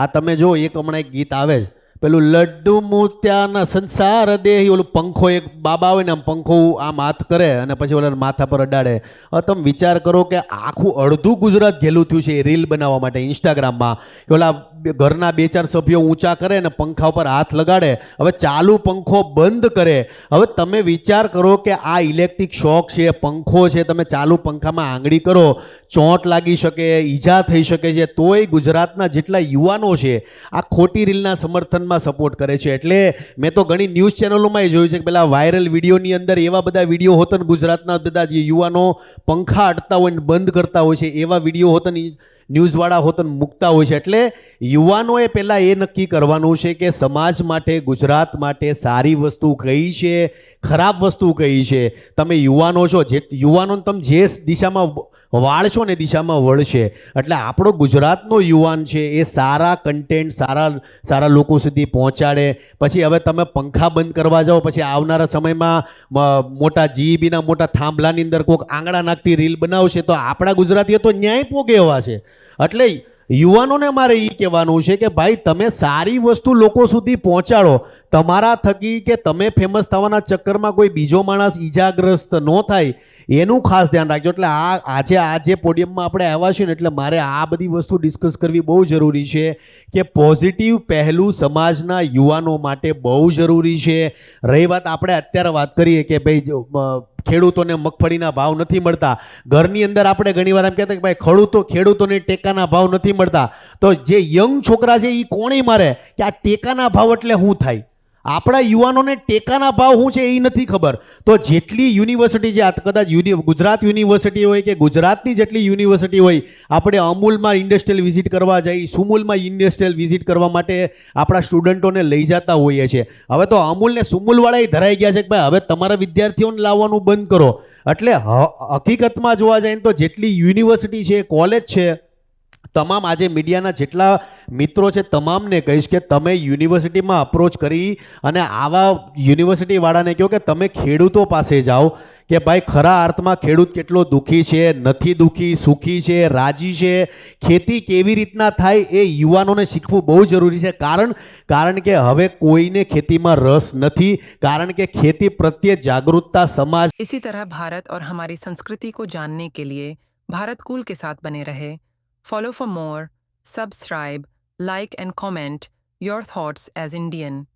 આ તમે જો એક હમણાં એક ગીત આવે છે પેલું લડ્ડુ મૂત્યાના સંસાર દેહી, ઓલું પંખો એક બાબા હોય ને આમ પંખો આમ હાથ કરે અને પછી ઓલા માથા પર અડાડે. હવે તમે વિચાર કરો કે આખું અડધું ગુજરાત ઘેલું થયું છે એ રીલ બનાવવા માટે ઇન્સ્ટાગ્રામમાં. ઓલા ઘરના બે ચાર સભ્યો ઊંચા કરે ને પંખા ઉપર હાથ લગાડે. હવે ચાલુ પંખો બંધ કરે. હવે તમે વિચાર કરો કે આ ઇલેક્ટ્રિક શોક છે, પંખો છે, તમે ચાલુ પંખામાં આંગળી કરો. ચોંટ લાગી શકે, ઈજા થઈ શકે છે. તોય ગુજરાતના જેટલા યુવાનો છે, આ ખોટી રીલના સમર્થનમાં સપોર્ટ કરે છે. એટલે મેં તો ઘણી ન્યૂઝ ચેનલોમાં જોયું છે કે પેલા વાયરલ વિડીયોની અંદર એવા બધા વીડિયો હોત ગુજરાતના બધા જે યુવાનો પંખા અડતા હોય ને બંધ કરતા હોય છે, એવા વીડિયો હોત ન્યૂઝવાળા હોતન મૂકતા હોય છે. એટલે યુવાનોએ પહેલાં એ નક્કી કરવાનું છે કે સમાજ માટે, ગુજરાત માટે સારી વસ્તુ કઈ છે, ખરાબ વસ્તુ કઈ છે? તમે યુવાનો છો, જે યુવાનોને તમે જે દિશામાં વાળશો ને દિશામાં વળશે. એટલે આપણો ગુજરાતનો યુવાન છે, એ સારા કન્ટેન્ટ સારા સારા લોકો સુધી પહોંચાડે. પછી હવે તમે પંખા બંધ કરવા જાઓ, પછી આવનારા સમયમાં મોટા જીઈબીના, મોટા થાંભલાની અંદર કોઈક આંગળા નાખતી રીલ બનાવશે, તો આપણા ગુજરાતીઓ તો ન્યાય પોગે એવા છે. એટલે યુવાનોને મારે એ કહેવાનું છે કે ભાઈ, તમે સારી વસ્તુ લોકો સુધી પહોંચાડો. તમારા થકી કે તમે ફેમસ થવાના ચક્કરમાં કોઈ બીજો માણસ ઈજાગ્રસ્ત ન થાય, એનું ખાસ ધ્યાન રાખજો. એટલે આ, આજે આ જે પોડિયમમાં આપણે આવ્યા છીએ ને, એટલે મારે આ બધી વસ્તુ ડિસ્કસ કરવી બહુ જરૂરી છે કે પોઝિટિવ પહેલું સમાજના યુવાનો માટે બહુ જરૂરી છે. રહી વાત, આપણે અત્યારે વાત કરીએ કે ભાઈ ખેડૂતોને મગફળીના ભાવ નથી મળતા. ઘરની અંદર આપણે ઘણીવાર એમ કહેતા કે ભાઈ, ખેડૂતો ખેડૂતોને ટેકાના ભાવ નથી મળતા. તો જે યંગ છોકરા છે એ કોણે મારે? કે આ ટેકાના ભાવ એટલે શું થાય? આપણા યુવાનોને ટેકાના ભાવ શું છે એ નથી ખબર. તો જેટલી યુનિવર્સિટી છે કદાચ ગુજરાત યુનિવર્સિટી હોય કે ગુજરાતની જેટલી યુનિવર્સિટી હોય, આપણે અમૂલમાં ઇન્ડસ્ટ્રીયલ વિઝિટ કરવા જઈ, સુમૂલમાં ઇન્ડસ્ટ્રીયલ વિઝિટ કરવા માટે આપણા સ્ટુડન્ટોને લઈ જતા હોઈએ છીએ. હવે તો અમૂલને સુમૂલવાળા ધરાઈ ગયા છે કે ભાઈ, હવે તમારા વિદ્યાર્થીઓને લાવવાનું બંધ કરો. એટલે હકીકતમાં જોવા જાય તો જેટલી યુનિવર્સિટી છે, કોલેજ છે તમામ આજે મીડિયાના જેટલા મિત્રો છે તમામને કહીશ કે તમે યુનિવર્સિટીમાં અપ્રોચ કરી અને આવા યુનિવર્સિટીવાળાને કહો કે તમે ખેડૂતો પાસે જાઓ કે ભાઈ ખરા અર્થમાં ખેડૂત કેટલો દુઃખી છે નથી દુઃખી સુખી છે રાજી છે ખેતી કેવી રીતના થાય એ યુવાનોને શીખવું બહુ જરૂરી છે કારણ કારણ કે હવે કોઈને ખેતીમાં રસ નથી કારણ કે ખેતી પ્રત્યે જાગૃતતા સમાજ इसी तरह भारत और हमारी संस्कृति को जानने के लिए भारत कूल के साथ बने रहे Follow for more, subscribe, like, and comment your thoughts as Indian.